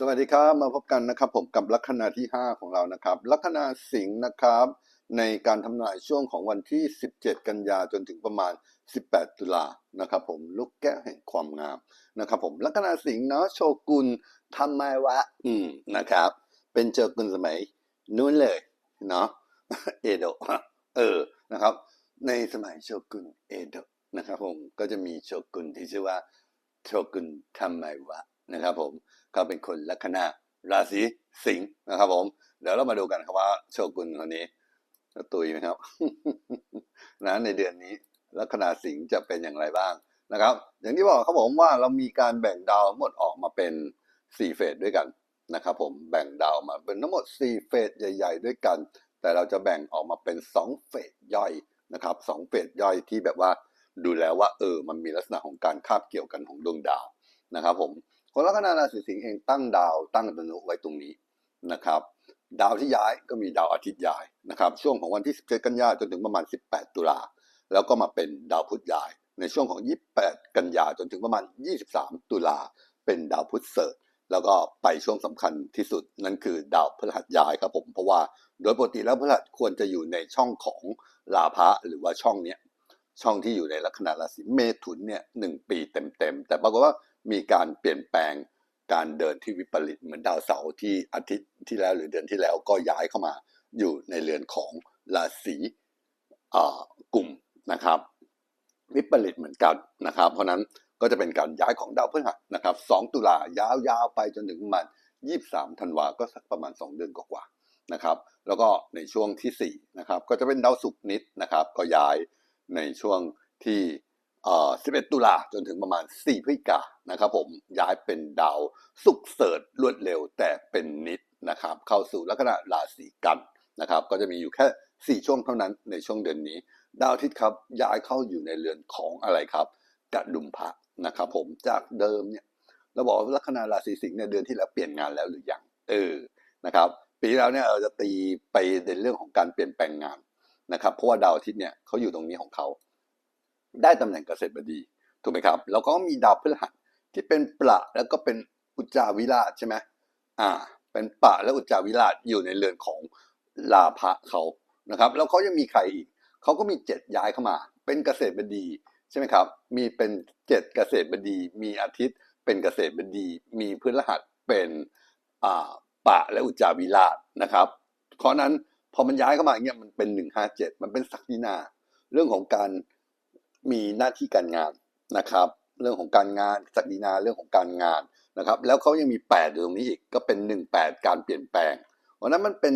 สวัสดีครับมาพบกันนะครับผมกับลัคนาที่ 5 ของเรานะครับ ลัคนาสิงห์นะครับ ในการทำนายช่วงของวันที่ 17 กันยาจนถึงประมาณ 18 ตุลานะครับผมลูกแก้วแห่งความงามนะครับผมลัคนาสิงห์เนาะโชกุนทำไมวะอืมนะครับ เป็นโชกุนสมัยนู้นเลยเนาะเอโดะเออนะครับ ในสมัยโชกุนเอโดะนะครับผมก็จะมีโชกุนที่ชื่อว่าโชกุนทำไมวะนะครับผม ก็เป็นคนลัคนาราศีสิงห์นะครับผมเดี๋ยวเรามาดูกันครับว่าโชกุนคนนี้จะตุยไหมครับนะในเดือนนี้ลัคนาสิงห์จะเป็นอย่างไรบ้างนะครับ อย่างที่บอกครับผมว่าเรามีการแบ่งดาวหมดออกมาเป็นสี่เฟสด้วยกันนะครับผมแบ่งดาวมาเป็นทั้งหมดสี่เฟสใหญ่ ๆ ด้วยกัน แต่เราจะแบ่งออกมาเป็นสองเฟสย่อยนะครับสองเฟสย่อยที่แบบว่าดูแล้วว่าเออมันมีลักษณะของการคาบเกี่ยวกันของดวงดาวนะครับผม คนลัคนาราศีสิงห์เองตั้งดาวตั้งตนุไว้ตรงนี้นะครับดาวที่ย้ายก็มีดาวอาทิตย์ย้ายนะครับช่วงของวันที่ 17 กันยาจนถึงประมาณ 18 ตุลาแล้วก็มาเป็นดาวพุธย้าย ในช่วงของ 28 กันยาจนถึงประมาณ 23 ตุลาเป็นดาวพุธเสริฐแล้วก็ไปช่วงสำคัญที่สุดนั่นคือดาวพฤหัสย้ายครับผมเพราะว่าโดยปกติแล้วพฤหัสควรจะอยู่ในช่องของลาภะหรือว่าช่องเนี้ยช่องที่อยู่ในลัคนาราศีเมถุนเนี่ยหนึ่งปีเต็มๆแต่ปรากฏว่า มีการเปลี่ยนแปลงการเดินที่วิปริตเหมือนดาวเสาร์ที่อาทิตย์ที่แล้วหรือเดือนที่แล้วก็ย้ายเข้ามาอยู่ในเรือนของราศีกลุ่มนะครับวิปริตเหมือนกันนะครับ เพราะนั้นก็จะเป็นการย้ายของดาวพฤหัสนะครับ 2 ตุลายาวๆไปจนถึงประมาณ23 ธันวาก็สักประมาณ 2 เดือนกว่าๆนะครับ แล้วก็ในช่วงที่4นะครับก็จะเป็นดาวศุกร์นิดนะครับ ก็ย้ายในช่วงที่ 11 ตุลาจนถึงประมาณ 4 พฤศจิกานะครับผมย้ายเป็นดาวสุกเสริฐรวดเร็วแต่เป็นนิดนะครับเข้าสู่ลัคนาราศีกันนะครับก็จะมีอยู่แค่ 4 ช่วงเท่านั้นในช่วงเดือนนี้ ดาวอาทิตย์ครับย้ายเข้าอยู่ในเรือนของอะไรครับกระดุมพระนะครับผมจากเดิมเนี่ยเราบอกลัคนาราศีสิงห์เนี่ยเดือนที่แล้วเปลี่ยนงานแล้วหรือยังเออนะครับปีแล้วเนี่ยเราจะตีไปในเรื่องของการเปลี่ยนแปลงงานนะครับเพราะว่าดาวอาทิตย์เนี่ยเขาอยู่ตรงนี้ของเขา ได้ตำแหน่งเกษตรบดีถูกไหมครับแล้วก็มีดาวพฤหัสที่เป็นประแล้วก็เป็นอุจจาวิราชใช่ไหมอ่า เป็นปะและอุจจาวิราชอยู่ในเรือนของลาภะเขานะครับ แล้วเขายังมีใครอีกเขาก็มีเจ็ดย้ายเข้ามา เป็นเกษตรบดีใช่ไหมครับ มีเป็นเจ็ดเกษตรบดี มีอาทิตย์เป็นเกษตรบดี มีพฤหัสเป็นอ่าปะและอุจจาวิราชนะครับ เพราะนั้นพอมันย้ายเข้ามาอย่างเงี้ยมันเป็นหนึ่งห้าเจ็ดมันเป็นศักดินา เรื่องของการ มีหน้าที่การงานนะครับ เรื่องของการงานศักดินาเรื่องของการงานนะครับ แล้วเขายังมี 8 อยู่ตรงนี้อีกก็เป็น 18 การเปลี่ยนแปลงเพราะนั้นมันเป็น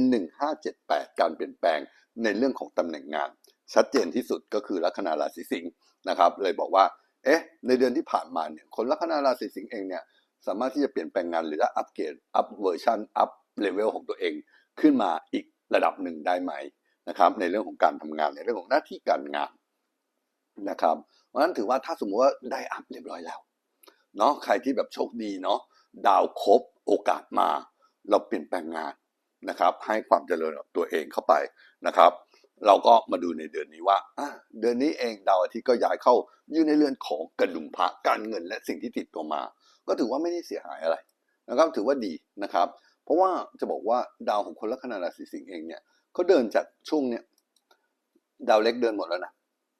1578 การเปลี่ยนแปลงในเรื่องของตำแหน่งงาน ชัดเจนที่สุดก็คือลัคนาราศีสิงห์นะครับ เลยบอกว่า เอ๊ะ ในเดือนที่ผ่านมาเนี่ยคนลัคนาราศีสิงห์เองเนี่ยสามารถที่จะเปลี่ยนแปลงงานหรืออัปเกรดอัปเวอร์ชันอัปเลเวลของตัวเองขึ้นมาอีกระดับหนึ่งได้ไหมนะครับในเรื่องของการทำงานในเรื่องของหน้าที่การงาน นะครับ เพราะฉะนั้นถือว่าถ้าสมมติว่าได้อัพเรียบร้อยแล้วเนาะใครที่แบบโชคดีเนาะดาวครบโอกาสมา เราเปลี่ยนแปลงงานนะครับ ให้ความเจริญตัวเองเข้าไปนะครับ เราก็มาดูในเดือนนี้ว่าเดือนนี้เองดาวอาทิตย์ก็ย้ายเข้าอยู่ในเรือนของกระดุมพระการเงินและสิ่งที่ติดตัวมา ก็ถือว่าไม่ได้เสียหายอะไรนะครับ ถือว่าดีนะครับ เพราะว่าจะบอกว่าดาวของคนลัคนาราศีสิงห์เองเนี่ยเขาเดินจากช่วงเนี้ยดาวเล็กเดินหมดแล้วนะ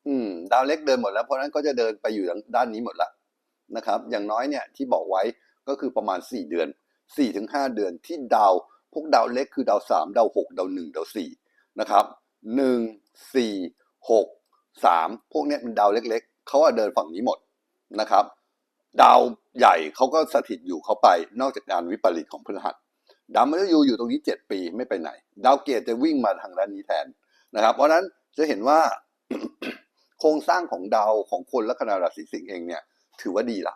อืมดาวเล็กเดินหมดแล้วเพราะนั้นก็จะเดินไปอยู่ด้านนี้หมดละนะครับ อย่างน้อยเนี่ยที่บอกไว้ก็คือประมาณ 4 เดือน4ถึง5เดือนที่ดาวพวกดาวเล็กคือดาว 3 ดาว 6 ดาว 1 ดาว 4 นะครับ1 4 6 3 พวกนี้เป็นดาวเล็กๆเขาว่าเดินฝั่งนี้หมดนะครับ ดาวใหญ่เขาก็สถิตอยู่เขาไป นอกจากการวิปริตของพฤหัสดาวมฤตยูอยู่ตรงนี้ 7 ปีไม่ไปไหน ดาวเกตจะวิ่งมาทางด้านนี้แทนนะครับ เพราะนั้นจะเห็นว่า โครงสร้างของดาวของคนลัคนาราศีสิงห์เองเนี่ย ถือว่าดีละ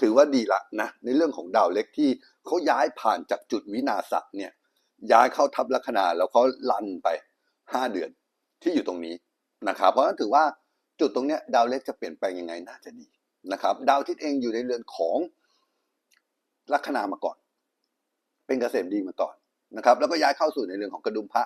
ถือว่าดีละนะในเรื่องของดาวเล็กที่เขาย้ายผ่านจากจุดวินาศเนี่ย ย้ายเข้าทับลัคนาแล้วเขาลันไปห้าเดือนที่อยู่ตรงนี้นะครับ เพราะฉะนั้นถือว่าจุดตรงเนี้ยดาวเล็กจะเปลี่ยนแปลงยังไงน่าจะดีนะครับ ดาวทิศเองอยู่ในเรือนของลัคนามาก่อน เป็นเกษมดีมาก่อนนะครับ แล้วก็ย้ายเข้าสู่ในเรือนของกระดุมพระ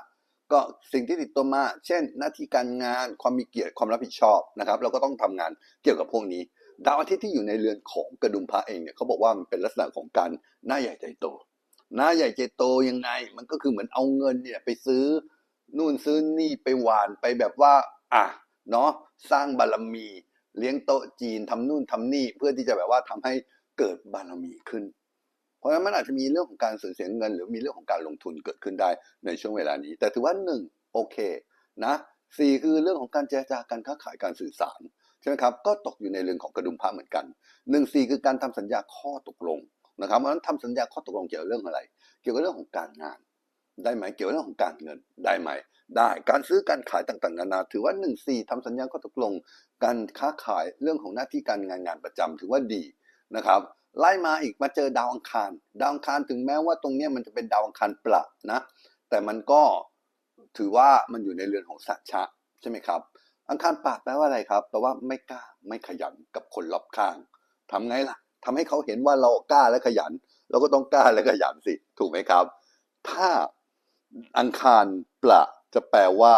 ก็สิ่งที่ติดตัวมา เช่น หน้าที่การงานความมีเกียรติความรับผิดชอบนะครับเราก็ต้องทำงานเกี่ยวกับพวกนี้ ดาวอาทิตย์ที่อยู่ในเรือนของกระดุมพระเองเนี่ยเขาบอกว่ามันเป็นลักษณะของการหน้าใหญ่ใจโต หน้าใหญ่ใจโตยังไง มันก็คือเหมือนเอาเงินเนี่ยไปซื้อนู่นซื้อนี่ไปหวานไปแบบว่า อะเนาะสร้างบารมี เลี้ยงโต๊ะจีนทำนู่นทำนี่เพื่อที่จะแบบว่าทำให้เกิดบารมีขึ้น เพราะฉะนั้นมันอาจจะมีเรื่องของการสูญเสียเงิน หรือมีเรื่องของการลงทุนเกิดขึ้นได้ในช่วงเวลานี้ แต่ถือว่าหนึ่งโอเคนะสี่คือเรื่องของการเจรจาการค้าขายการสื่อสารใช่ไหมครับก็ตกอยู่ในเรื่องของกระดุมพระเหมือนกันหนึ่งสี่คือการทำสัญญาข้อตกลงนะครับเพราะฉะนั้นทำสัญญาข้อตกลงเกี่ยวกับเรื่องอะไร เกี่ยวกับเรื่องของการงาน ได้ไหมเกี่ยวกับเรื่องของการเงินได้ไหมได้การซื้อการขายต่างๆนานาถือว่าหนึ่งสี่ทำสัญญาข้อตกลง การค้าขายเรื่องของหน้าที่การงานงานประจำถือว่าดีนะครับ ไล่มาอีกมาเจอดาวอังคาร ดาวอังคารถึงแม้ว่าตรงนี้มันจะเป็นดาวอังคารเปล่านะ แต่มันก็ถือว่ามันอยู่ในเรือนของสัจชะใช่ไหมครับ อังคารปากแปลว่าอะไรครับแปลว่าไม่กล้าไม่ขยันกับคนรอบข้างทำไงล่ะทำให้เขาเห็นว่าเรากล้าและขยัน เราก็ต้องกล้าและขยันสิ ถูกไหมครับ ถ้าอังคารปละจะแปลว่า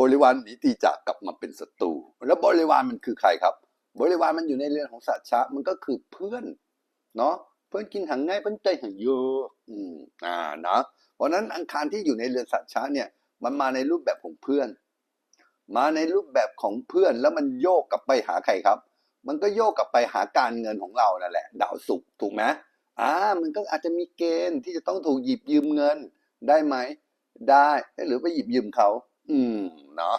บริวารหนีตีจากกลับมาเป็นศัตรูแล้วบริวารมันคือใครครับ บริวารมันอยู่ในเรือนของสัจชะมันก็คือเพื่อน เนาะเพื่อนกินหังง่ายเพื่อนใจหังเยอะอืมอ่านะเพราะนั้นอังคารที่อยู่ในเรือนสัจชะเนี่ย มันมาในรูปแบบของเพื่อน มาในรูปแบบของเพื่อนแล้วมันโยกกลับไปหาใครครับ มันก็โยกกลับไปหาการเงินของเรานั่นแหละ ดาวศุกร์ถูกไหมอ่ามันก็อาจจะมีเกณฑ์ที่จะต้องถูกหยิบยืมเงินได้ไหมได้หรือไปหยิบยืมเขา อืมเนาะ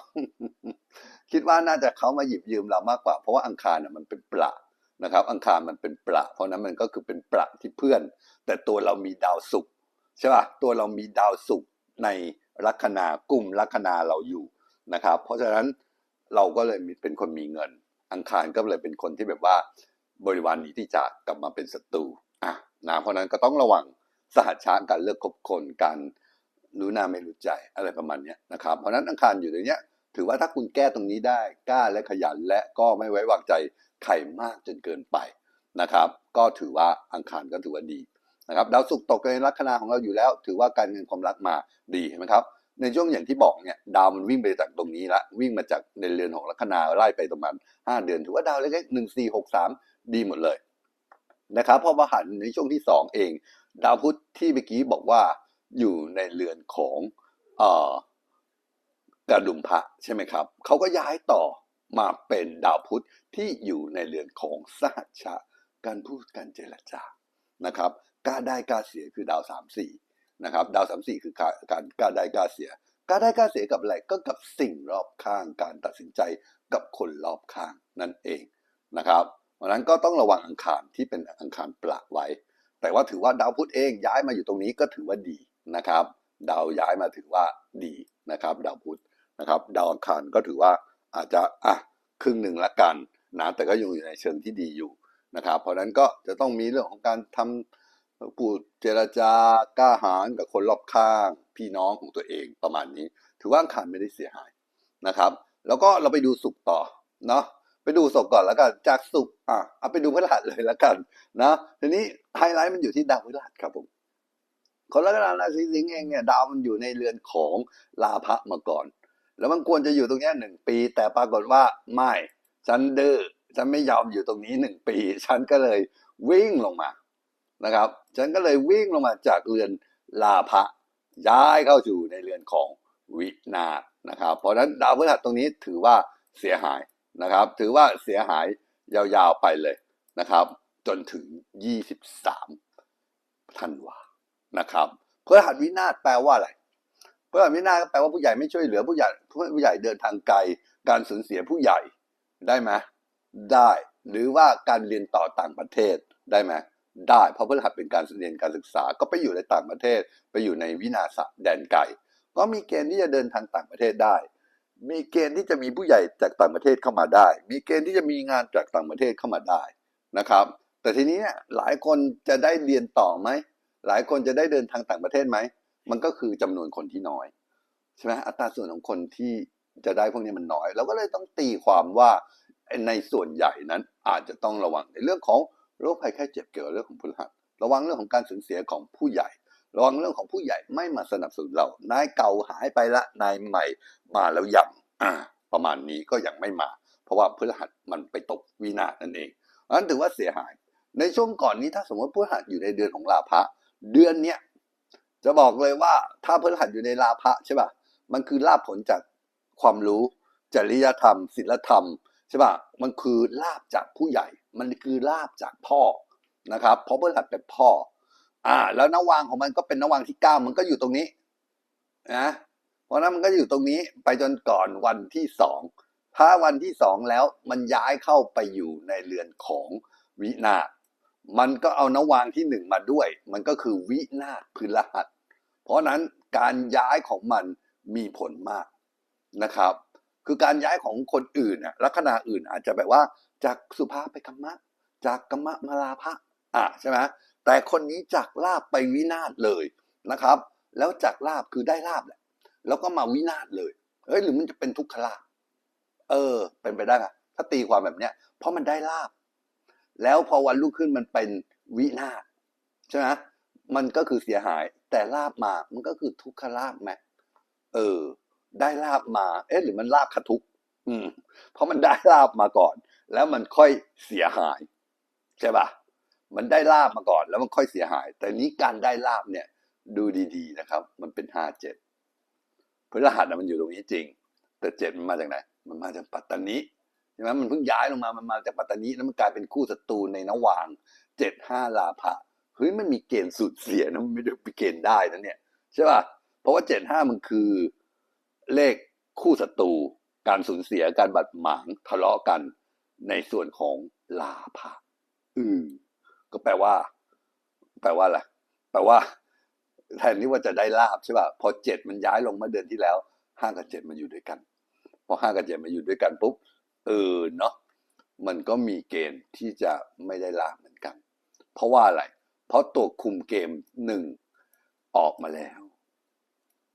คิดว่าน่าจะเขามาหยิบยืมเรามากกว่า เพราะว่าอังคารน่ะมันเป็นประ นะครับ อังคารมันเป็นประ เพราะนั้นมันก็คือเป็นประที่เพื่อน แต่ตัวเรามีดาวศุกร์ใช่ป่ะตัวเรามีดาวศุกร์ในลัคนา กลุ่มลัคนาเราอยู่นะครับ เพราะฉะนั้นเราก็เลยมีเป็นคนมีเงิน อังคารก็เลยเป็นคนที่แบบว่าบริวารหนีที่จากกลับมาเป็นศัตรูอะนะเพราะนั้นก็ต้องระวังสหัชชาการเลือกคบคนการรู้หน้าไม่รู้ใจอะไรประมาณนี้นะครับ เพราะฉะนั้นอังคารอยู่ในเนี้ยถือว่าถ้าคุณแก้ตรงนี้ได้กล้าและขยันและก็ไม่ไว้วางใจ ใครมากจนเกินไปนะครับ ก็ถือว่าอังคารก็ถือว่าดีนะครับดาวศุกร์ตกในลัคนาของเราอยู่แล้ว ถือว่าการเงินความรักมาดีเห็นไหมครับในช่วงอย่างที่บอกเนี่ยดาวมันวิ่งไปจากตรงนี้ละวิ่งมาจากในเรือนของลัคนาไล่ไปประมาณห้าเดือน ถือว่าดาวเล็กๆหนึ่งสี่หกสามดีหมดเลยนะครับพอมาหันในช่วงที่สองเอง ดาวพุธที่เมื่อกี้บอกว่าอยู่ในเรือนของเอ่อกระดุมพระใช่ไหมครับเขาก็ย้ายต่อ มาเป็นดาวพุธที่อยู่ในเรือนของสหัชชะ การพูดการเจรจานะครับกล้าได้กล้าเสียคือดาวสามสี่นะครับดาวสามสี่คือการการกล้าได้กล้าเสียกล้าได้กล้าเสียกับอะไรก็กับสิ่งรอบข้างการตัดสินใจกับคนรอบข้างนั่นเองนะครับเพราะนั้นก็ต้องระวังอังคารที่เป็นอังคารประไว้ แต่ว่าถือว่าดาวพุธเองย้ายมาอยู่ตรงนี้ก็ถือว่าดีนะครับ ดาวย้ายมาถือว่าดีนะครับ ดาวพุธนะครับ ดาวอังคารก็ถือว่า อาจจะอะครึ่งหนึ่งละกันนะแต่ก็ยังอยู่ในเชิงที่ดีอยู่นะครับ เพราะนั้นก็จะต้องมีเรื่องของการทำพูดเจรจากล้าหาญกับคนรอบข้างพี่น้องของตัวเองประมาณนี้ ถือว่าอังคารไม่ได้เสียหายนะครับ แล้วก็เราไปดูสุกร์ต่อเนาะไปดูสุกร์ก่อนแล้วกันจากสุกร์อะเอาไปดูพฤหัสเลยแล้วกันนะทีนี้ไฮไลท์มันอยู่ที่ดาวพฤหัสครับผมคนลัคนาราศีสิงห์เองเนี่ยดาวมันอยู่ในเรือนของลาภะมาก่อน แล้วมันควรจะอยู่ตรงนี้หนึ่งปี แต่ปรากฏว่าไม่ฉันดื้อฉันไม่ยอมอยู่ตรงนี้หนึ่งปี ฉันก็เลยวิ่งลงมานะครับ ฉันก็เลยวิ่งลงมาจากเรือนลาภะย้ายเข้าสู่ในเรือนของวินาศนะครับ เพราะฉะนั้นดาวพฤหัสตรงนี้ถือว่าเสียหายนะครับ ถือว่าเสียหายยาวๆไปเลยนะครับ จนถึง 23ธันวานะครับพฤหัสวินาศแปลว่าอะไร พฤหัสวินาก็แปลว่าผู้ใหญ่ไม่ช่วยเหลือผู้ใหญ่ผู้ใหญ่เดินทางไกล การสูญเสียผู้ใหญ่ได้ไหมได้ หรือว่าการเรียนต่อต่างประเทศได้ไหมได้เพราะพฤหัสเป็นการเรียนการศึกษาก็ไปอยู่ในต่างประเทศ ไปอยู่ในวินาศแดนไกลก็มีเกณฑ์ที่จะเดินทางต่างประเทศได้ มีเกณฑ์ที่จะมีผู้ใหญ่จากต่างประเทศเข้ามาได้ มีเกณฑ์ที่จะมีงานจากต่างประเทศเข้ามาได้นะครับ แต่ทีนี้เนี่ยหลายคนจะได้เรียนต่อไหมหลายคนจะได้เดินทางต่างประเทศไหม มันก็คือจำนวนคนที่น้อยใช่ไหมอัตราส่วนของคนที่จะได้พวกนี้มันน้อยเราก็เลยต้องตีความว่าในส่วนใหญ่นั้นอาจจะต้องระวังในเรื่องของโรคภัยแค่เจ็บเกี่ยวกับเรื่องของพลหัสระวังเรื่องของการสูญเสียของผู้ใหญ่ ระวังเรื่องของผู้ใหญ่ไม่มาสนับสนุนเรา นายเก่าหายไปละนายใหม่มาแล้วยังอ่าประมาณนี้ก็ยังไม่มา เพราะว่าพฤหัสมันไปตกวินาศนั่นเองนั้นถือว่าเสียหาย ในช่วงก่อนนี้ถ้าสมมติพฤหัสอยู่ในเดือนของลาภะเดือนเนี้ย จะบอกเลยว่าถ้าพฤหัสอยู่ในลาภะใช่ป่ะมันคือลาภผลจากความรู้ จริยธรรมศีลธรรมใช่ป่ะมันคือลาภจากผู้ใหญ่ มันคือลาภจากพ่อนะครับ เพราะพฤหัสเป็นพ่อ อ่า แล้วนวางของมันก็เป็นนวางที่เก้ามันก็อยู่ตรงนี้นะเพราะฉะนั้นมันก็อยู่ตรงนี้ไปจนก่อนวันที่สองถ้าวันที่สองแล้วมันย้ายเข้าไปอยู่ในเรือนของวินาศ มันก็เอานวางที่หนึ่งมาด้วย มันก็คือวินาศพฤหัส เพราะนั้นการย้ายของมันมีผลมากนะครับ คือการย้ายของคนอื่นน่ะลัคนาอื่นอาจจะแบบว่า จากสุภาไปกัมมะ จากกัมมะมาลาภะอะใช่ไหมแต่คนนี้จากลาบไปวินาศเลยนะครับ แล้วจากลาบคือได้ลาบแหละแล้วก็มาวินาศเลยเอ้ยหรือมันจะเป็นทุกขลาบเออ เป็นไปได้ไหมถ้าตีความแบบเนี้ยเพราะมันได้ลาบ แล้วพอวันรุ่งขึ้นมันเป็นวินาศใช่ไหมมันก็คือเสียหาย แต่ลาบมามันก็คือทุกขลาบไหมเออ ได้ลาบมา เอ๊ะหรือมันลาบขทุกข์อืม เพราะมันได้ลาบมาก่อน แล้วมันค่อยเสียหาย ใช่ปะมันได้ลาบมาก่อน แล้วมันค่อยเสียหาย แต่นี้การได้ลาบเนี่ย ดูดีๆนะครับ มันเป็นห้าเจ็ดพฤหัสน่ะมันอยู่ตรงนี้จริง แต่เจ็ดมันมาจากไหน มันมาจากปัตตานี ช่ไหมมันเพิ่งย้ายลงมามันมาจากปัตตานีแล้วมันกลายเป็นคู่ศัตรูในนวางเจ็ดห้าลาภะเฮ้ยมันมีเกณฑ์สูญเสียนะมันไม่ได้ไปเกณฑ์ได้นะเนี่ยใช่ป่ะเพราะว่าเจ็ดห้ามันคือเลขคู่ศัตรูการสูญเสียการบัดหมางทะเลาะกันในส่วนของลาภะอืมก็แปลว่า แปลว่าอะไรแปลว่า แทนที่ว่าจะได้ลาบใช่ป่ะพอเจ็ดมันย้ายลงเมื่อเดือนที่แล้วห้ากับเจ็ดมันอยู่ด้วยกัน พอห้ากับเจ็ดมาอยู่ด้วยกันปุ๊บ ออเนาะมันก็มีเกณฑ์ที่จะไม่ได้ลาเหมือนกัน เพราะว่าอะไร เพราะตัวคุมเกมหนึ่งออกมาแล้ว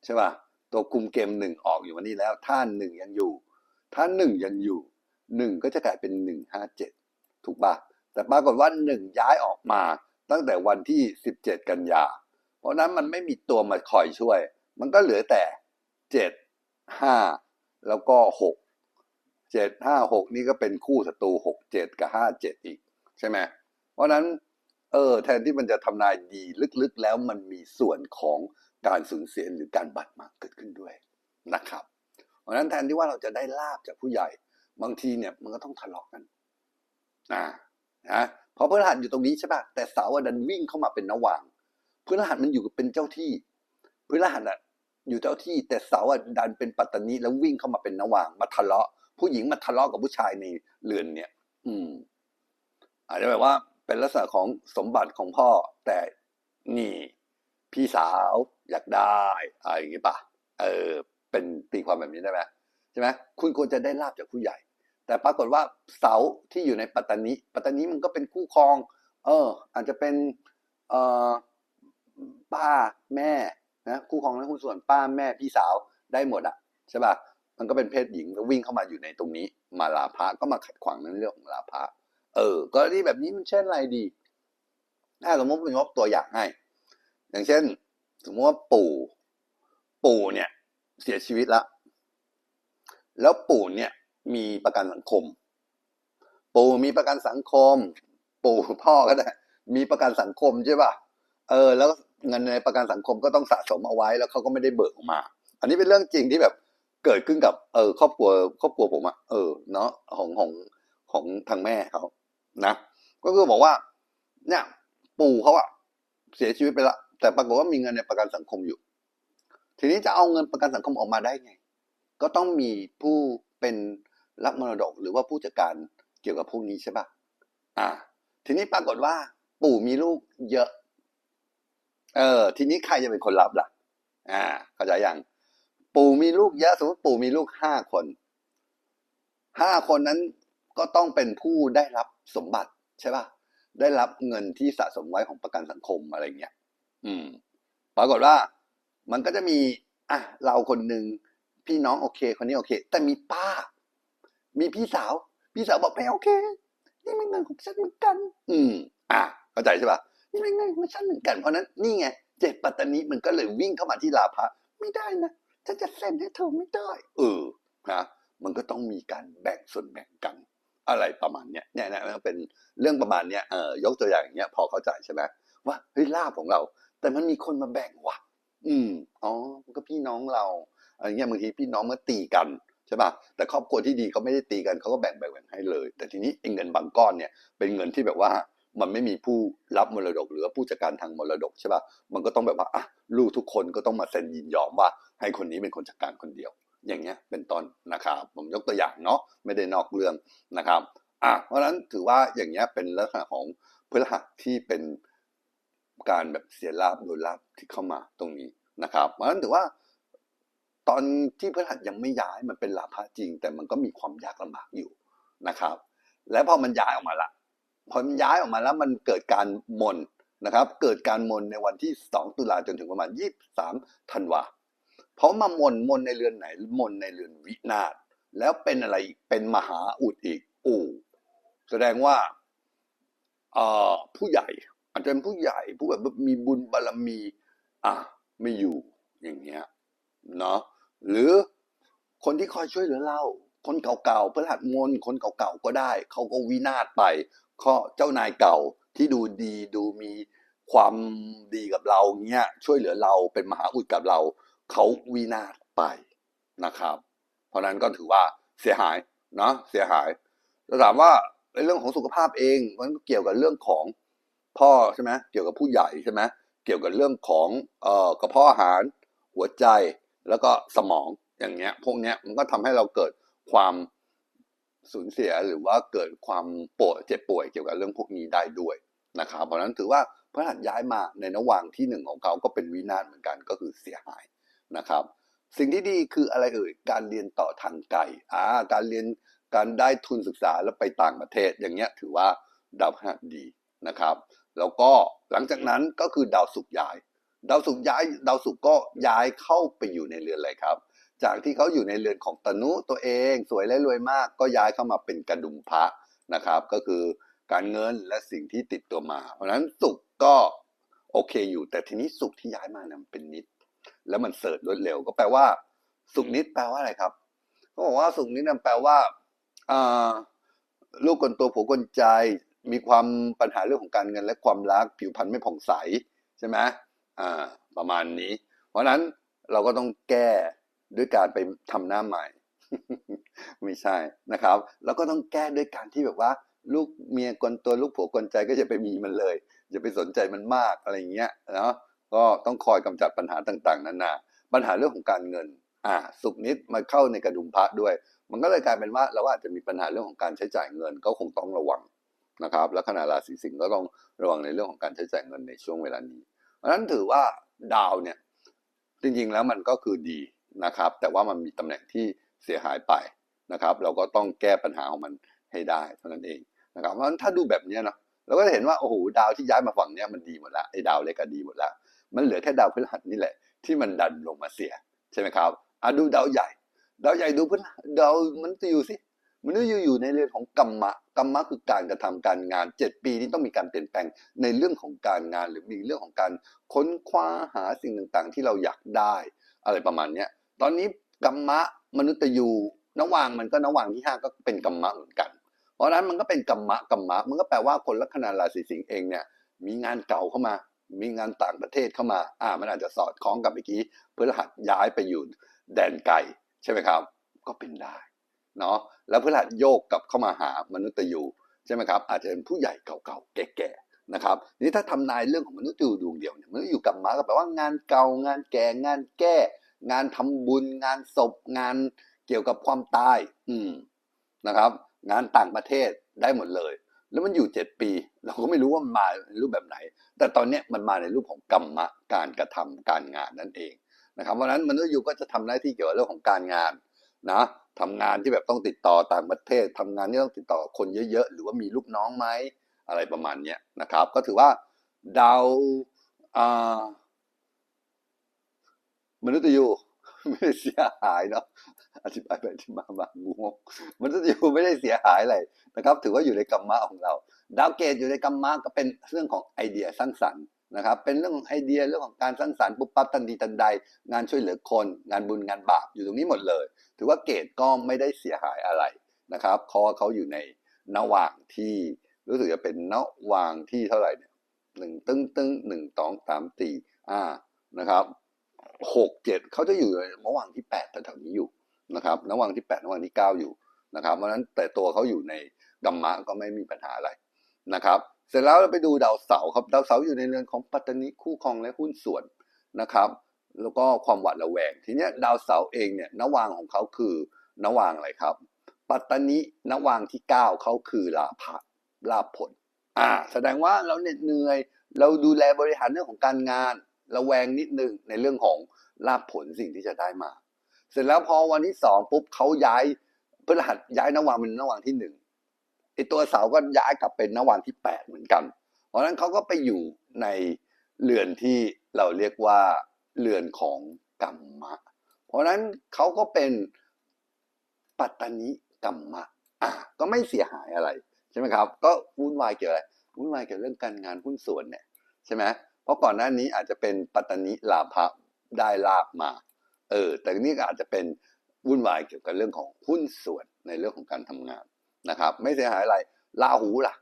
ใช่ป่ะตัวคุมเกมหนึ่งออกอยู่วันนี้แล้ว ถ้าหนึ่งยังอยู่ ถ้าหนึ่งยังอยู่หนึ่งก็จะกลายเป็นหนึ่งห้าเจ็ดถูกป่ะแต่ปรากฏว่าหนึ่งย้ายออกมาตั้งแต่วันที่สิบเจ็ดกันยา เพราะนั้นมันไม่มีตัวมาคอยช่วย มันก็เหลือแต่เจ็ดห้าแล้วก็หก เจ็ดห้าหกนี่ก็เป็นคู่ศัตรูหกเจ็ดกับห้าเจ็ดอีก ใช่ไหมเพราะนั้นเออแทนที่มันจะทำนายดีลึกๆ แล้วมันมีส่วนของการสูญเสียหรือการบัดหมางเกิดขึ้นด้วยนะครับ เพราะนั้นแทนที่ว่าเราจะได้ลาบจากผู้ใหญ่ บางทีเนี่ยมันก็ต้องทะเลาะกันนะนะเพราะพฤหัสอยู่ตรงนี้ใช่ปะแต่เสาร์อะดันวิ่งเข้ามาเป็นนวางพฤหัสมันอยู่เป็นเจ้าที่พฤหัสอะอยู่เจ้าที่แต่เสาร์อะดันเป็นปัตตานีแล้ววิ่งเข้ามาเป็นนวางมาทะเลาะ ผู้หญิงมาทะเลาะกับผู้ชายในเรือนเนี่ย อืม อาจจะแบบว่า เป็นลักษณะของสมบัติของพ่อ แต่นี่พี่สาวอยากได้อะไรอย่างงี้ป่ะเออ เป็นตีความแบบนี้ได้ไหมใช่ไหมคุณควรจะได้ลาบจากผู้ใหญ่ แต่ปรากฏว่าเสาที่อยู่ในปัตตานีปัตตานีมันก็เป็นคู่ครอง เออ อาจจะเป็น เอ่อป้าแม่นะคู่ครองและคู่ส่วนป้าแม่พี่สาวได้หมดอะใช่ป่ะ มันก็เป็นเพศหญิงวิ่งเข้ามาอยู่ในตรงนี้ มาลาภะก็มาขัดขวางในเรื่องของลาภะเออ กรณีแบบนี้มันเช่นอะไรดี ถ้าสมมติเป็นยกตัวอย่างให้ อย่างเช่น สมมติว่าปู่ ปู่เนี่ย เสียชีวิตแล้วแล้วปู่เนี่ย มีประกันสังคม ปู่มีประกันสังคม ปู่พ่อก็ได้มีประกันสังคมใช่ป่ะ เออ แล้วเงินในประกันสังคมก็ต้องสะสมเอาไว้แล้วเขาก็ไม่ได้เบิกออกมา อันนี้เป็นเรื่องจริงที่แบบ เกิดขึ้นกับเออครอบครัวครอบครัวผมอะเออเนาะของของของทางแม่เขานะก็คือบอกว่า เนี่ย ปู่เขาอะเสียชีวิตไปล้วแต่ปรากฏว่ามีเงินในประกันสังคมอยู่ ทีนี้จะเอาเงินประกันสังคมออกมาได้ไง ก็ต้องมีผู้เป็นรับมรดกหรือว่าผู้จัดการเกี่ยวกับพวกนี้ใช่ปะอ่า ทีนี้ปรากฏว่า ปู่มีลูกเยอะ เออ ทีนี้ใครจะเป็นคนรับล่ะ อ่า เข้าใจยัง ปู่มีลูกเยอะสมมติปู่มีลูกห้าคนห้าคนนั้นก็ต้องเป็นผู้ได้รับสมบัติใช่ป่ะได้รับเงินที่สะสมไว้ของประกันสังคมอะไรเงี้ยอืม ปรากฏว่า มันก็จะมีอะเราคนหนึ่งพี่น้องโอเค คนนี้โอเค แต่มีป้า มีพี่สาว พี่สาวบอกไม่โอเค นี่มันเงินของฉันเหมือนกัน อืม อะเข้าใจใช่ป่ะนี่มันเงินของฉันเหมือนกันเพราะนั้นนี่ไงเจ็ดปัตตานีมันก็เลยวิ่งเข้ามาที่ลาภะไม่ได้นะ ฉันจะเซ็นให้เธอไม่ได้ เออนะมันก็ต้องมีการแบ่งส่วนแบ่งกันอะไรประมาณเนี้ยเนี่ยนะมันเป็นเรื่องประมาณเนี้ยเออยกตัวอย่างอย่างเงี้ยพอเข้าใจใช่ไหมว่าเฮ้ยลาบของเรา แต่มันมีคนมาแบ่งว่ะ อืมอ๋อมันก็พี่น้องเราอะไรเงี้ยบางทีพี่น้องมื่อตีกันใช่ป่ะแต่ครอบครัวที่ดีเขาไม่ได้ตีกันเขาก็แบ่งแบ่งแบ่งให้เลย แต่ทีนี้เงินบางก้อนเนี่ยเป็นเงินที่แบบว่า มันไม่มีผู้รับมรดกหรือผู้จัดการทางมรดกใช่ป่ะมันก็ต้องแบบว่าอะลูกทุกคนก็ต้องมาเซ็นยินยอมว่า ให้คนนี้เป็นคนจัดการคนเดียว อย่างเงี้ยเป็นต้นนะครับผมยกตัวอย่างเนาะไม่ได้นอกเรื่องนะครับอะเพราะฉะนั้นถือว่าอย่างเงี้ยเป็นลักษณะของพฤหัสที่เป็นการแบบเสียลาบโดยลาบที่เข้ามาตรงนี้นะครับ เพราะฉะนั้นถือว่าตอนที่พฤหัสยังไม่ย้ายมันเป็นลาภะจริง แต่มันก็มีความยากลำบากอยู่นะครับ และพอมันย้ายออกมาละ พอมันย้ายออกมาแล้วมันเกิดการมนนะครับ เกิดการมนในวันที่ 2 ตุลาจนถึงประมาณ 23ธันวาเพราะมามนมนในเรือนไหนมนในเรือนวินาศแล้วเป็นอะไรเป็นมหาอุดอีกอู้แสดงว่าผู้ใหญ่ อาจจะเป็นผู้ใหญ่ผู้แบบมีบุญบารมี อะไม่อยู่อย่างเงี้ยเนาะหรือคนที่คอยช่วยเหลือเราคนเก่าๆพระหัสมนคนเก่าๆก็ได้ เขาก็วินาศไป ก็เจ้านายเก่าที่ดูดีดูมีความดีกับเราเงี้ยช่วยเหลือเราเป็นมหาอุดกับเรา เขาวินาศไปนะครับ เพราะนั้นก็ถือว่าเสียหายเนาะเสียหายแล้วถามว่าในเรื่องของสุขภาพเองมันก็เกี่ยวกับเรื่องของพ่อใช่ไหมเกี่ยวกับผู้ใหญ่ใช่ไหมเกี่ยวกับเรื่องของเอ่อกระเพาะอาหารหัวใจแล้วก็สมองอย่างเงี้ยพวกเนี้ยมันก็ทำให้เราเกิดความ สูญเสียหรือว่าเกิดความปวดเจ็บป่วยเกี่ยวกับเรื่องพวกนี้ได้ด้วยนะครับเพราะฉะนั้นถือว่าพระหัสย้ายมาในระหว่างที่หนึ่งของเขาก็เป็นวินาศเหมือนกันก็คือเสียหายนะครับ สิ่งที่ดีคืออะไรเอ่ยการเรียนต่อทางไกลอ่าการเรียนการได้ทุนศึกษาแล้วไปต่างประเทศอย่างเงี้ยถือว่าดาวพฤหัสดีนะครับ แล้วก็หลังจากนั้นก็คือดาวศุกร์ย้าย ดาวศุกร์ย้าย ดาวศุกร์ก็ย้ายเข้าไปอยู่ในเรือนอะไรครับ จากที่เขาอยู่ในเรือนของตนุตัวเองสวยและรวยมาก ก็ย้ายเข้ามาเป็นกระดุมพระนะครับ ก็คือการเงินและสิ่งที่ติดตัวมา เพราะนั้นศุกก็โอเคอยู่ แต่ทีนี้ศุกที่ย้ายมาเนี่ยมันเป็นนิด แล้วมันเสิร์ชรวดเร็ว ก็แปลว่าศุกนิดแปลว่าอะไรครับเขาบอกว่าศุกนิดนั่นแปลว่าลูกคนตัวผัวคนใจมีความปัญหาเรื่องของการเงินและความรักผิวพรรณไม่ผ่องใสใช่ไหมอ่า ประมาณนี้ เพราะนั้นเราก็ต้องแก้ ด้วยการไปทำหน้าใหม่ ไม่ใช่นะครับ แล้วก็ต้องแก้ด้วยการที่แบบว่า ลูกเมียกลตัวลูกผัวกลใจก็จะไปมีมันเลยอย่าไปสนใจมันมากอะไรอย่างเงี้ยเนาะก็ต้องคอยกำจัดปัญหาต่างๆนานาปัญหาเรื่องของการเงิน อ่า สุกนิดมาเข้าในกระดุมพระด้วย มันก็เลยกลายเป็นว่าเราอาจจะมีปัญหาเรื่องของการใช้จ่ายเงินก็คงต้องระวังนะครับ และขณะราศีสิงห์ก็ต้องระวังในเรื่องของการใช้จ่ายเงินในช่วงเวลานี้เพราะฉะนั้นถือว่าดาวเนี่ยจริงๆแล้วมันก็คือดี นะครับ แต่ว่ามันมีตำแหน่งที่เสียหายไปนะครับ เราก็ต้องแก้ปัญหาของมันให้ได้เท่านั้นเองนะครับเพราะฉะนั้นถ้าดูแบบนี้เนาะเราก็จะเห็นว่าโอ้โหดาวที่ย้ายมาฝั่งนี้มันดีหมดละไอ้ดาวเล็กก็ดีหมดละมันเหลือแค่ดาวพฤหัสนี่แหละ ที่มันดันลงมาเสียใช่ไหมครับอะดูดาวใหญ่ ดาวใหญ่ดูพฤหัสดาวมันจะอยู่สิมันจะอยู่อยู่ในเรื่องของกรรมะกรรมะคือการกระทำการงานเจ็ดปีนี้ต้องมีการเปลี่ยนแปลงในเรื่องของการงาน หรือมีเรื่องของการค้นคว้าหาสิ่งต่างๆ ที่เราอยากได้ อะไรประมาณเนี้ย ตอนนี้กรรมะมนุษย์ยูนวางมันก็นวางที่ห้าก็เป็นกรรมะเหมือนกัน เพราะนั้นมันก็เป็นกรรมะกรรมะมันก็แปลว่าคนลัคนาราศีสิงห์เองเนี่ยมีงานเก่าเข้ามา มีงานต่างประเทศเข้ามา อ่า มันอาจจะสอดคล้องกับเมื่อกี้พฤหัสย้ายไปอยู่แดนไกลใช่ไหมครับ ก็เป็นได้เนาะแล้วพฤหัสโยกกลับเข้ามาหามนุษย์ยูใช่ไหมครับ อาจจะเป็นผู้ใหญ่เก่าๆแก่ๆนะครับนี่ถ้าทำนายเรื่องของมนุษย์ยูดวงเดียวเนี่ยมนุษย์ยูกรรมะก็แปลว่างานเก่างานแก่งานแก้ งานทำบุญ งานศพงานเกี่ยวกับความตาย อืมนะครับ งานต่างประเทศได้หมดเลย แล้วมันอยู่เจ็ดปี เราก็ไม่รู้ว่ามันมาในรูปแบบไหน แต่ตอนนี้มันมาในรูปของกรรมะการกระทำการงานนั่นเองนะครับเพราะนั้นมนุษย์ยูก็จะทำหน้าที่เกี่ยวกับเรื่องของการงานนะทำงานที่แบบต้องติดต่อต่างประเทศทำงานที่ต้องติดต่อคนเยอะๆ หรือว่ามีลูกน้องไหมอะไรประมาณเนี้ยนะครับ ก็ถือว่าดาวอ่า มนุษย์ยูไม่ได้เสียหายเนาะอธิบายไปที่มาบางงงมันจะอยู่ไม่ได้เสียหายอะไรนะครับ ถือว่าอยู่ในกรรมะของเรา ดาวเกตอยู่ในกรรมะก็เป็นเรื่องของไอเดียสร้างสรรค์นะครับ เป็นเรื่องของไอเดียเรื่องของการสร้างสรรค์ปุ๊บปั๊บทันทีทันใด งานช่วยเหลือคน งานบุญงานบาปอยู่ตรงนี้หมดเลย ถือว่าเกตก็ไม่ได้เสียหายอะไรนะครับเพราะเขาอยู่ในนว่างที่รู้สึกจะเป็นนว่างที่เท่าไหร่เนี่ยหนึ่งตึ้งตึ้งหนึ่งสองสามสี่อ่านะครับ หกเจ็ดเขาจะอยู่ในนวางที่แปดแถวๆนี้อยู่นะครับนวางที่แปดนวางที่เก้าอยู่นะครับเพราะฉะนั้นแต่ตัวเขาอยู่ในกัมมะก็ไม่มีปัญหาอะไรนะครับ เสร็จแล้วเราไปดูดาวเสาร์ครับดาวเสาร์อยู่ในเรือนของปัตตานีคู่ครองและหุ้นส่วนนะครับ แล้วก็ความหวาดระแวง ทีนี้ดาวเสาร์เองเนี่ยนวางของเขาคือนวางอะไรครับ ปัตตานีนวางที่เก้าเขาคือลาภะลาภผลอ่าแสดงว่าเราเหน็ดเหนื่อย เราดูแลบริหารเรื่องของการงาน ระแวงนิดนึงในเรื่องของลาภผลสิ่งที่จะได้มา เสร็จแล้วพอวันที่สองปุ๊บเขาย้ายพฤหัสย้ายนวางเป็นนวางที่หนึ่งไอตัวเสาก็ย้ายกลับเป็นนวางที่แปดเหมือนกัน เพราะฉะนั้นเขาก็ไปอยู่ในเรือนที่เราเรียกว่าเรือนของกรรมะ เพราะฉะนั้นเขาก็เป็นปัตตานิกรรมะอะก็ไม่เสียหายอะไรใช่ไหมครับ ก็วุ่นวายเกี่ยวอะไรวุ่นวายเกี่ยวเรื่องการงานหุ้นส่วนเนี่ยใช่ไหม เพราะก่อนหน้านี้อาจจะเป็นปัตตานิลาภะได้ลาบมา เออ แต่นี่ก็อาจจะเป็นวุ่นวายเกี่ยวกับเรื่องของหุ้นส่วนในเรื่องของการทำงานนะครับ ไม่เสียหายอะไรลาหูล่ะ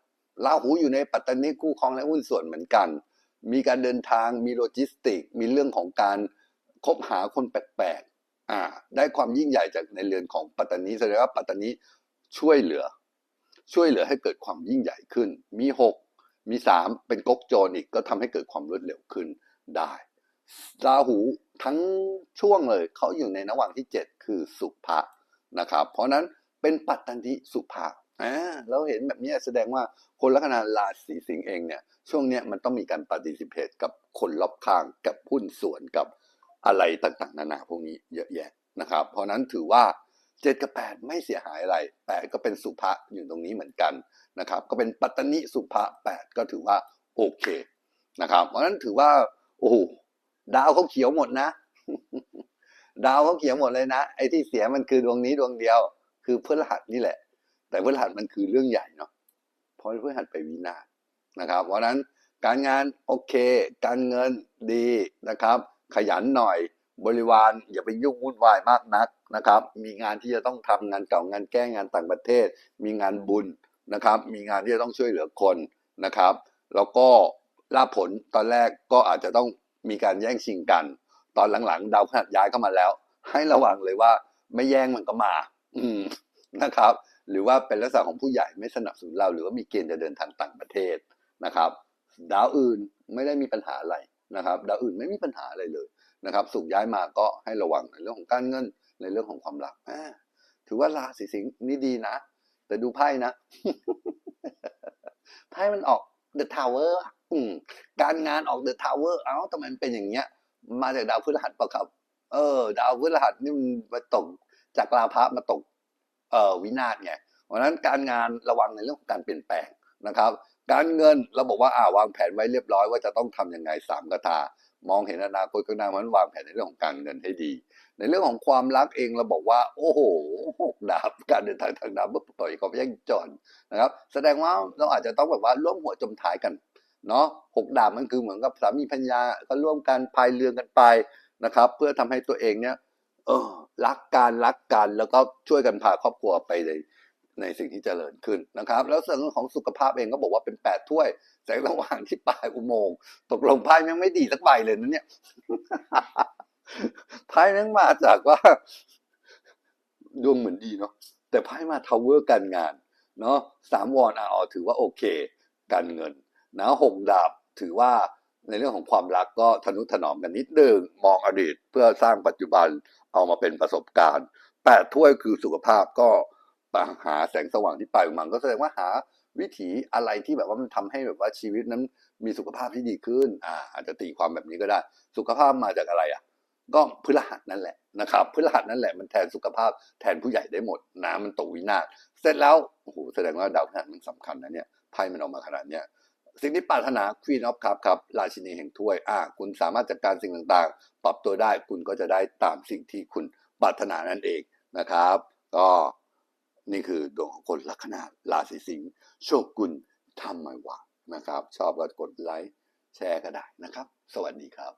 ลาหูอยู่ในปัตตานีคู่ครองและหุ้นส่วนเหมือนกัน มีการเดินทางมีโลจิสติก มีเรื่องของการคบหาคนแปลกๆอ่า ได้ความยิ่งใหญ่จากในเรือนของปัตตานีแสดงว่าปัตตานีช่วยเหลือ ช่วยเหลือให้เกิดความยิ่งใหญ่ขึ้น มีหก มีสามเป็นก๊กโจรอีกก็ทำให้เกิดความรวดเร็วขึ้นได้ราหูทั้งช่วงเลยเขาอยู่ในระหว่างที่เจ็ดคือสุภะนะครับ เพราะนั้นเป็นปัตตานีสุภะอ่าเราเห็นแบบนี้แสดงว่าคนลัคนาราศีสิงห์เองเนี่ยช่วงเนี้ยมันต้องมีการปฏิสิเพตกับคนรอบข้างกับหุ้นส่วนกับอะไรต่างๆ นานาพวกนี้เยอะแยะนะครับ เพราะนั้นถือว่าเจ็ดกับแปดไม่เสียหายอะไรแปดก็เป็นสุภะอยู่ตรงนี้เหมือนกัน นะครับ ก็เป็นปัตตานีสุภะแปดก็ถือว่าโอเคนะครับเพราะฉะนั้นถือว่าโอ้โหดาวเขาเขียวหมดนะ ดาวเขาเขียวหมดเลยนะ ไอ้ที่เสียมันคือดวงนี้ดวงเดียว คือพฤหัสนี่แหละ แต่พฤหัสมันคือเรื่องใหญ่เนาะเพราะพฤหัสไปวินาศนะครับ เพราะฉะนั้นการงานโอเค การเงินดีนะครับ ขยันหน่อยบริวารอย่าไปยุ่งวุ่นวายมากนักนะครับ มีงานที่จะต้องทำงานเก่างานแก้งานต่างประเทศ มีงานบุญ นะครับ มีงานที่จะต้องช่วยเหลือคนนะครับ แล้วก็ลาผลตอนแรกก็อาจจะต้องมีการแย่งชิงกัน ตอนหลังๆ ดาวพฤหัสย้ายเข้ามาแล้ว ให้ระวังเลยว่าไม่แย่งมันก็มา อืมนะครับ หรือว่าเป็นลักษณะของผู้ใหญ่ไม่สนับสนุนเรา หรือว่ามีเกณฑ์จะเดินทางต่างประเทศนะครับ ดาวอื่นไม่ได้มีปัญหาอะไรนะครับ ดาวอื่นไม่มีปัญหาอะไรเลยนะครับ สุขย้ายมาก็ให้ระวังในเรื่องของการเงินในเรื่องของความรักถือว่าราศีสิงห์นี่ดีนะ แต่ดูไพ่นะ ไพ่มันออก The Tower อืมการงานออก The Tower เอ้าทำไมมันเป็นอย่างเงี้ย มาจากดาวพฤหัสปะครับ เออ ดาวพฤหัสนี่มันมาตกจากลาภะมาตก เอ่อวินาศไงเพราะนั้นการงานระวังในเรื่องของการเปลี่ยนแปลงนะครับ การเงินเราบอกว่าอ่าวางแผนไว้เรียบร้อยว่าจะต้องทำยังไงสามกระทา มองเห็นอนาคตข้างหน้ามันวางแผนในเรื่องของการเงินให้ดี ในเรื่องของความรักเองเราบอกว่า โอ้โหหกดาบการเดินทางทางดาวปุ๊บต่อยกับแย่งจอนนะครับ แสดงว่าเราอาจจะต้องแบบว่าร่วมหัวจมท้ายกันเนาะหกดาบมันคือเหมือนกับสามีพัญญาก็ร่วมกันพายเรือกันไปนะครับ เพื่อทำให้ตัวเองเนี่ยเออรักการรักกันแล้วก็ช่วยกันพาครอบครัวไปใน ในสิ่งที่เจริญขึ้นนะครับ แล้วเรื่องของสุขภาพเองก็บอกว่าเป็นแปดถ้วยแสงระหว่างที่ปลายอุโมงค์ตกลงไพ่ยังไม่ดีสักใบเลยนะเนี่ยไพ่นั้นมาจากว่าดวงเหมือนดีเนาะแต่ไพ่มาทาวเวอร์การงานเนาะสามวอนอาอถือว่าโอเค การเงินนะหกดาบถือว่าในเรื่องของความรักก็ทนุถนอมกันนิดนึงมองอดีตเพื่อสร้างปัจจุบันเอามาเป็นประสบการณ์แปดถ้วยคือสุขภาพก็ หาแสงสว่างที่ปลายอุโมงค์ก็แสดงว่าหาวิถีอะไรที่แบบว่ามันทำให้แบบว่าชีวิตนั้นมีสุขภาพที่ดีขึ้นอ่าอาจจะตีความแบบนี้ก็ได้ สุขภาพมาจากอะไรอะก็พฤหัสนั่นแหละนะครับพฤหัสนั่นแหละมันแทนสุขภาพแทนผู้ใหญ่ได้หมดนะมันตกวินาศเสร็จแล้วโอ้โหแสดงว่าดาวพฤหัสมันสำคัญนะเนี่ยไพ่มันออกมาขนาดเนี้ยสิ่งที่ปรารถนา Queen of Cup ครับราชินีแห่งถ้วยอ่าคุณสามารถจัดการสิ่งต่างๆ ปรับตัวได้คุณก็จะได้ตามสิ่งที่คุณปรารถนานั่นเองนะครับ ก็ นี่คือดวงของคนลัคนาราศีสิงห์โชคกุลทำไมวะนะครับ ชอบก็กดไลค์แชร์ก็ได้นะครับ สวัสดีครับ